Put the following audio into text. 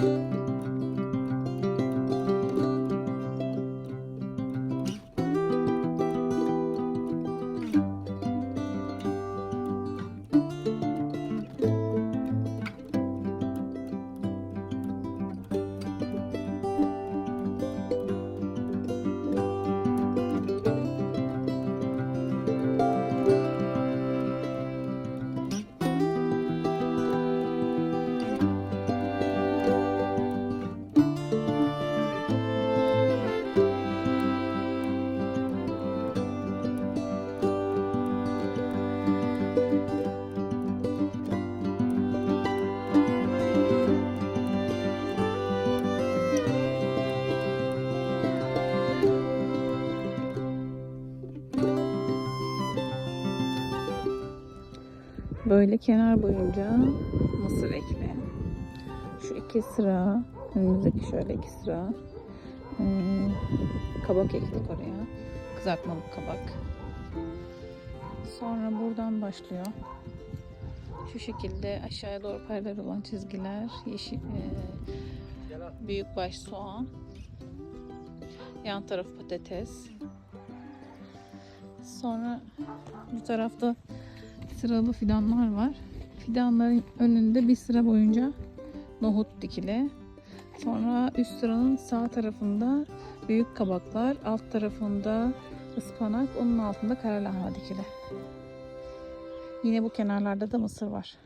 Música Böyle kenar boyunca mısır ekli. Şu iki sıra, önümüzdeki şöyle iki sıra hmm, kabak ektik oraya. Kızartmalık kabak. Sonra buradan başlıyor. Şu şekilde aşağıya doğru paralel olan çizgiler, yeşil, e, büyükbaş soğan, yan taraf patates. Sonra bu tarafta sıralı fidanlar var. Fidanların önünde bir sıra boyunca nohut dikili. Sonra üst sıranın sağ tarafında büyük kabaklar, alt tarafında ıspanak, onun altında kara lahana dikili. Yine bu kenarlarda da mısır var.